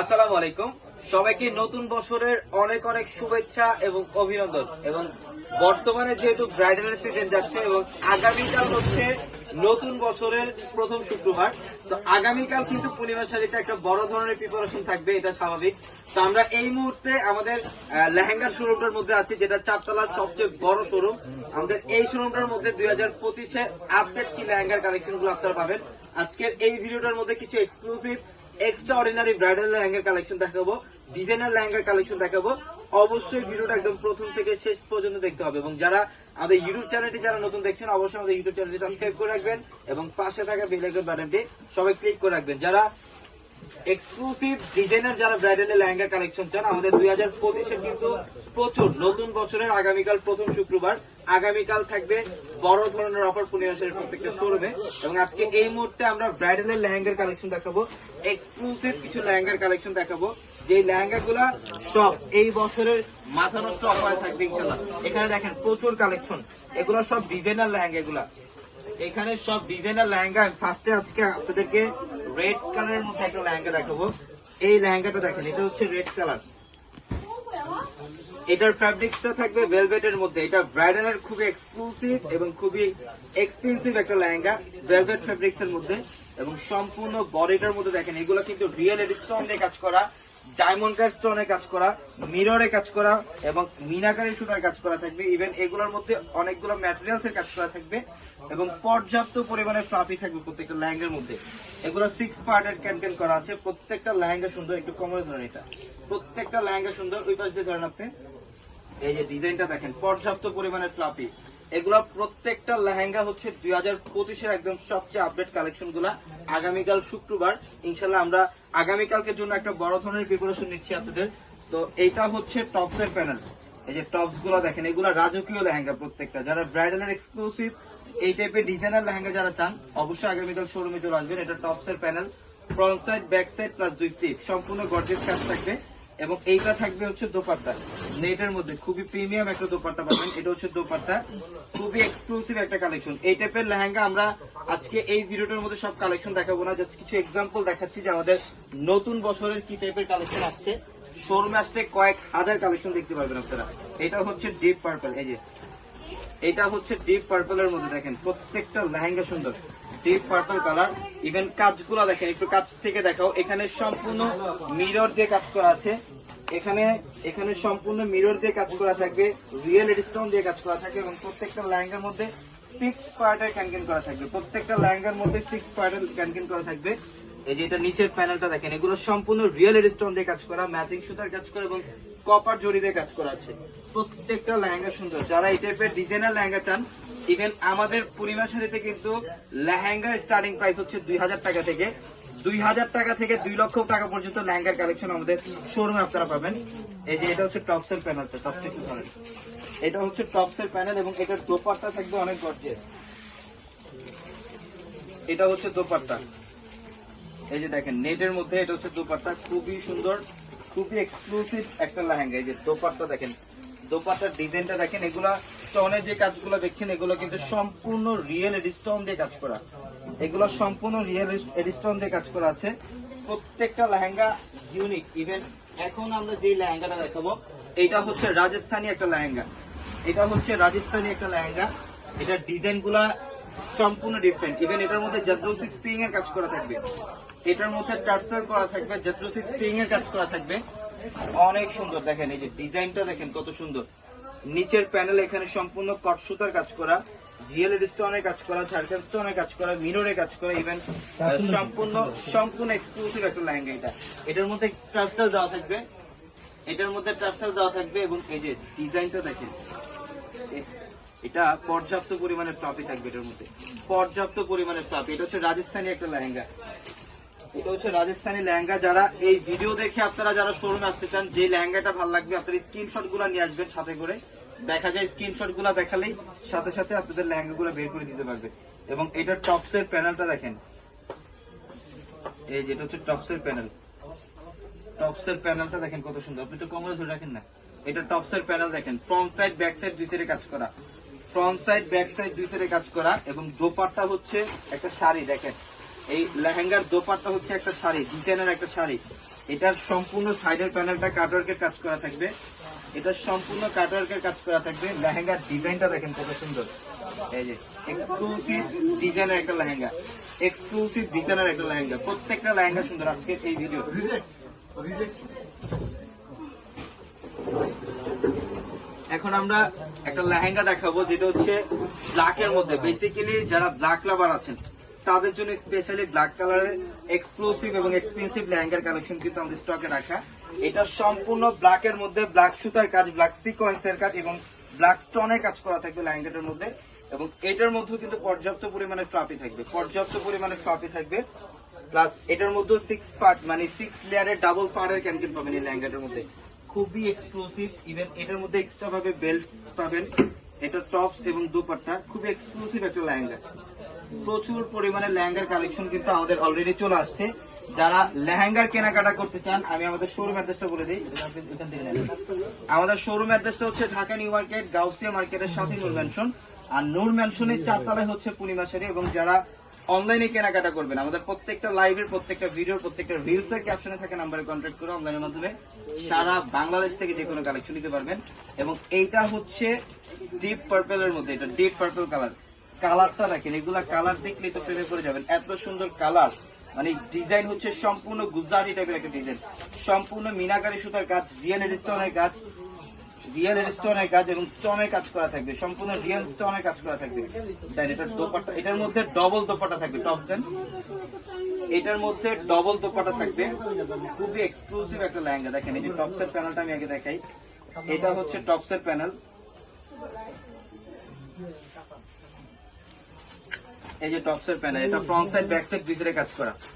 আসসালামু আলাইকুম। সবাইকে নতুন বছরের অনেক অনেক শুভেচ্ছা এবং অভিনন্দন। এবং বর্তমানে যেহেতু ব্রাইডালের সিজন যাচ্ছে এবং আগামীকাল হচ্ছে নতুন বছরের প্রথম শুক্রবার, তো আগামীকাল কিন্তু পূর্ণিমা শাড়িতে একটা বড় ধরনের প্রিপারেশন থাকবে, এটা স্বাভাবিক। তো আমরা এই মুহূর্তে আমাদের লেহেঙ্গার শোরুমটার মধ্যে আছি, যেটা চারতলার সবচেয়ে বড় শোরুম আমাদের এই শোরুমটার মধ্যে দুই হাজার আপডেট কি লেহেঙ্গার কালেকশনগুলো আপনারা পাবেন। আজকের এই ভিডিওটার মধ্যে কিছু এক্সক্লুসিভ এক্সট্রা অর্ডিনারি ব্রাইডাল লেহেঙ্গার কালেকশন দেখাবো ডিজাইনার লেহেঙ্গার কালেকশন দেখাবো। অবশ্যই ভিডিওটা একদম প্রথম থেকে শেষ পর্যন্ত দেখতে হবে এবং যারা আমাদের ইউটিউব চ্যানেলটি যারা নতুন দেখছেন, অবশ্যই আমাদের ইউটিউব চ্যানেলটি সাবস্ক্রাইব করে রাখবেন এবং পাশে থাকা বেল আইকন বাটনটি সবাই ক্লিক করে রাখবেন। যারা এক্সক্লুসিভ ডিজাইনার যারা ব্রাইডালের লেহেঙ্গা কালেকশন চান, আমাদের দুই হাজার পঁচিশে কিন্তু প্রচুর নতুন বছরের আগামীকাল, প্রথম শুক্রবার। আগামীকাল থাকবে বড় ধরনের অফার প্রত্যেকটা শোরুমে এবং আজকে এই মুহূর্তে আমরা ব্রাইডালের লেহেঙ্গার কালেকশন দেখাবো। এক্সক্লুসিভ কিছু লেহেঙ্গার কালেকশন দেখাবো। যে লেহেঙ্গা গুলা সব এই বছরের মাথা থাকবে ইনশাল্লাহ এখানে দেখেন প্রচুর কালেকশন এগুলো সব ডিজাইনার লেহেঙ্গা এগুলা এখানে সব ডিজাইনার লেহেঙ্গা। আমি ফার্স্টে আজকে আপনাদেরকে রেড কালারের মধ্যে একটা লেহেঙ্গা দেখাবো। এই লেহেঙ্গাটা দেখেন, এটা হচ্ছে রেড কালার এটার ফ্যাব্রিক্সটা থাকবে ভেলভেটের মধ্যে। এটা ব্রাইডালের খুবই এক্সক্লুসিভ এবং খুবই এক্সপেন্সিভ একটা লেহেঙ্গা ভেলভেট ফ্যাব্রিক্স এর মধ্যে। এবং সম্পূর্ণ বডিটার মধ্যে দেখেন, এগুলো কিন্তু রিয়েল স্টোন দিয়ে কাজ করা। ডায়মন্ড কার স্টোনে কাজ করা মিররে কাজ করা এবং মিনাকারি সুতার কাজ করা থাকবে। ইভেন এগুলোর মধ্যে অনেকগুলো ম্যাটেরিয়ালস এর কাজ করা থাকবে এবং পর্যাপ্ত পরিমাণে ফ্লাফি থাকবে প্রত্যেকটা লেহেঙ্গার মধ্যে। এগুলো সিক্স পার্টের ক্যানকেন করা আছে। প্রত্যেকটা লেহেঙ্গা সুন্দর, একটু কমরে ধরেন এটা। প্রত্যেকটা লেহেঙ্গা সুন্দর, ওই পাশ দিয়ে ধরেন আপনি। এই যে ডিজাইনটা দেখেন, পর্যাপ্ত পরিমাণে ফ্লাপি এগুলা প্রত্যেকটা লেহেঙ্গা হচ্ছে দুই হাজার পঁচিশের একদম সবচেয়ে আপডেট কালেকশনগুলা। আগামীকাল শুক্রবার ইনশাল্লাহ আমরা আগামীকালকের জন্য একটা বড় ধরনের প্রিপারেশন নিচ্ছি আপনাদের। তো এইটা হচ্ছে টপস এর প্যানেল এই যে টপসগুলো দেখেন, এগুলা রাজকীয় লেহেঙ্গা প্রত্যেকটা। যারা ব্রাইডালের এক্সক্লুসিভ এই টাইপের ডিজাইনার লেহেঙ্গা যারা চান, অবশ্যই আগামীকাল শোরুমে চলে আসবেন। এটা টপস এর panel front side back side plus দুই স্লিপ সম্পূর্ণ গর্জেস কাজ থাকবে। এবং এইটা থাকবে হচ্ছে দোপাট্টা। নেটের মধ্যে খুবই প্রিমিয়াম একটা দোপাট্টা পাবেন। এটা হচ্ছে দোপাট্টা। খুবই এক্সক্লুসিভ একটা কালেকশন এই টাইপের লেহেঙ্গা আমরা আজকে এই ভিডিওটার মধ্যে সব কালেকশন দেখাবো না। জাস্ট কিছু এক্সাম্পল দেখাচ্ছি যে আমাদের নতুন বছরের কি টাইপের কালেকশন আসছে। শোরুমে আসতে কয়েক হাজার কালেকশন দেখতে পারবেন আপনারা। এটা হচ্ছে ডিপ পার্পল এই যে। এটা হচ্ছে ডিপ পার্পলের মধ্যে দেখেন, প্রত্যেকটা লেহেঙ্গা সুন্দর। ডিপ পার্পল কালার ইভেন কাজগুলো দেখেন, একটু কাছ থেকে দেখাও। এখানে সম্পূর্ণ মিরর দিয়ে কাজ করা আছে। এখানে এখানে সম্পূর্ণ মিরর দিয়ে কাজ করা থাকবে রিয়েল স্টোন দিয়ে কাজ করা থাকবে, এবং প্রত্যেকটা লেহেঙ্গার মধ্যে সিক্স পার্টের ক্যানকেন করা থাকবে। প্রত্যেকটা লেহেঙ্গার মধ্যে সিক্স পার্টের ক্যানকেন করা থাকবে। এই যে এটা নিচের প্যানেলটা দেখেন, এগুলো সম্পূর্ণ রিয়েল স্টোন দিয়ে কাজ করা ম্যাচিং সুতার কাজ করা, এবং কপার জড়ি দিয়ে কাজ করা আছে প্রত্যেকটা লেহেঙ্গা সুন্দর। যারা এই টাইপের ডিজাইনার লেহেঙ্গা চান ইভেন আমাদের পূর্ণিমা শাড়িতে কিন্তু লেহেঙ্গার স্টার্টিং প্রাইস হচ্ছে দুই হাজার টাকা থেকে। দুই হাজার টাকা থেকে দুই লক্ষ টাকা পর্যন্ত লেহেঙ্গার কালেকশন আমাদের শোরুমে আপনারা পাবেন। এই যে এটা হচ্ছে টপসটা একটু ধরেন। এটা হচ্ছে টপসের প্যানেল এবং এটার দোপাট্টা থাকবে অনেক গর্জিয়াস এটা হচ্ছে দোপাট্টা। এই যে দেখেন নেটের মধ্যে এটা হচ্ছে দোপাট্টা। খুবই সুন্দর। খুবই এক্সক্লুসিভ একটা লেহেঙ্গা। এই যে দোপাট্টা দেখেন, দোপাট্টার ডিজাইনটা দেখেন, এগুলা স্টোনের যে কাজগুলো দেখছেন, এগুলো কিন্তু সম্পূর্ণ রিয়েল এডিস্টোন দিয়ে কাজ করা। এগুলো সম্পূর্ণ রিয়েল এডিস্টোন দিয়ে কাজ করা আছে। প্রত্যেকটা লেহেঙ্গা ইউনিক ইভেন এখন আমরা যেই লেহেঙ্গাটা দেখাবো, এটা হচ্ছে রাজস্থানি একটা লেহেঙ্গা। এটা হচ্ছে রাজস্থানি একটা লেহেঙ্গা। এটার ডিজাইনগুলা সম্পূর্ণ ডিফারেন্ট ইভেন এটার মধ্যে জাদ্রসি স্প্রিং এর কাজ করা থাকবে। এটার মধ্যে টার্সেল করা থাকবে জাদ্রসি স্প্রিং এর কাজ করা থাকবে। অনেক সুন্দর দেখেন এই যে ডিজাইনটা দেখেন কত সুন্দর। নিচের প্যানেল এখানে সম্পূর্ণ কট সুতার কাজ করা রিয়েল স্টোনের কাজ করা ঝাড়খান স্টোনের কাজ করা মিররের কাজ করা ইভেন সম্পূর্ণ সম্পূর্ণ এক্সক্লুসিভ একটা লেহেঙ্গা এটা। এটার মধ্যে টার্সেল দেওয়া থাকবে। এটার মধ্যে টার্সেল দেওয়া থাকবে এবং এই যে ডিজাইনটা দেখেন এটা পর্যাপ্ত পরিমাণে ফ্লাফি থাকবে এটার মধ্যে। পর্যাপ্ত পরিমাণে ফ্লাফি এটা হচ্ছে রাজস্থানী একটা লেহেঙ্গা। এটা হচ্ছে রাজস্থানি লেহেঙ্গা। যারা এই ভিডিও দেখে আপনারা যারা শোরুমে আসতে চান, যে লেহেঙ্গাটা ভালো লাগবে, আপনারা স্ক্রিনশটগুলা নিয়ে আসবেন সাথে করে। দেখা যায় স্ক্রিনশটগুলা দেখালেই সাথে সাথে আপনাদের লেহেঙ্গা গুলা বের করে দিতে পারবে। এবং এটার টপস এর প্যানেলটা দেখেন। এই যেটা হচ্ছে টপস এর প্যানেল টপস এর প্যানেলটা দেখেন কত সুন্দর। আপনি তো কমরে ধরে রাখেন না। এটা টপস এর প্যানেল দেখেন। ফ্রন্ট সাইড ব্যাক সাইড দুই সাইডে কাজ করা। ফ্রন্ট সাইড ব্যাক সাইড দুই সাইডে কাজ করা। এবং দোপাট্টা হচ্ছে একটা শাড়ি, দেখেন। এই লেহেঙ্গার দোপাট্টা হচ্ছে একটা শাড়ি ডিজাইনের একটা শাড়ি। এটার সম্পূর্ণ সাইডের প্যানেলটা কাটওয়ার্কের কাজ করা থাকবে। এটার সম্পূর্ণ কাটওয়ার্কের কাজ করা থাকবে। লেহেঙ্গার ডিজাইনটা দেখেন কত সুন্দর। এই যে এক্সক্লুসিভ ডিজাইনের একটা লেহেঙ্গা। এক্সক্লুসিভ ডিজাইনের একটা লেহেঙ্গা। প্রত্যেকটা লেহেঙ্গা সুন্দর আজকে এই ভিডিও এখন আমরা একটা লেহেঙ্গা দেখাবো যেটা হচ্ছে ব্ল্যাকের মধ্যে। বেসিক্যালি যারা ব্ল্যাক লাভার আছেন তাদের জন্য স্পেশালি ব্ল্যাক কালারের এক্সক্লুসিভ এবং এক্সপেন্সিভ লেহেঙ্গার কালেকশন কিন্তু আমাদের স্টকে রাখা। এটা সম্পূর্ণ ব্ল্যাকের মধ্যে ব্ল্যাক সুতার কাজ ব্ল্যাক সিকোয়েন্সের কাজ এবং ব্ল্যাক স্টোনের কাজ করা থাকবে লেহেঙ্গাটার মধ্যে। এবং এটার মধ্যেও কিন্তু পর্যাপ্ত পরিমাণে ফ্লাপি থাকবে। পর্যাপ্ত পরিমাণে ফ্লাপি থাকবে। প্লাস এটার মধ্যে সিক্স পার্ট মানে সিক্স লেয়ারের ডাবল পার্টের ক্যানকেন পাবেন এই লেহেঙ্গাটার মধ্যে। খুবই এক্সক্লুসিভ ইভেন এটার মধ্যে এক্সট্রা ভাবে বেল্ট পাবেন। এটা টপস এবং দুপাট্টা, খুবই এক্সক্লুসিভ একটা লেহেঙ্গা। প্রচুর পরিমাণে লেহেঙ্গার কালেকশন কিন্তু আমাদের অলরেডি চলে আসছে। যারা লেহেঙ্গার কেনাকাটা করতে চান, আমি আমাদের শোরুম অ্যাড্রেসটা বলে দিই। আমাদের শোরুম অ্যাড্রেসটা হচ্ছে ঢাকা নিউ মার্কেট, গাউসিয়া মার্কেটের সাথে নূর ম্যানশন আর নূর ম্যানশনের চারতলায় হচ্ছে পূর্ণিমা শাড়ি এবং যারা অনলাইনে কেনাকাটা করবেন, আমাদের প্রত্যেকটা লাইভের প্রত্যেকটা ভিডিওর প্রত্যেকটা রিলস এর ক্যাপশনে থাকে নাম্বারে কন্ট্যাক্ট করে অনলাইনের মাধ্যমে সারা বাংলাদেশ থেকে যে কোনো কালেকশন নিতে পারবেন। এবং এইটা হচ্ছে ডিপ পার্পল এর মধ্যে, এটা ডিপ পার্পেল কালার কালারটা দেখেন, এগুলা কালার দেখলেই তো প্রেমে পড়ে যাবেন। এত সুন্দর কালার মানে ডিজাইন হচ্ছে সম্পূর্ণ গুজরাটি টাইপের একটা ডিজাইন। সম্পূর্ণ মিনাকারি সুতার কাজ, রিয়েল স্টোনের কাজ, রিয়েল স্টোনের কাজ এবং স্টোনের কাজ করা থাকবে। সম্পূর্ণ রিয়েল স্টোনের কাজ করা থাকবে। দেন এটার দোপাট্টা, এটার মধ্যে ডবল দোপাট্টা থাকবে টপ দেন। এটার মধ্যে ডবল দোপাট্টা থাকবে। খুবই এক্সক্লুসিভ একটা লেহেঙ্গা। দেখেন, এই যে টপসের প্যানেলটা আমি আগে দেখাই। এটা হচ্ছে টপসের প্যানেল এই যে টপসের প্যানেল এটা ফ্রন্ট সাইড ব্যাক সাইড ভিতরে কাজ করা।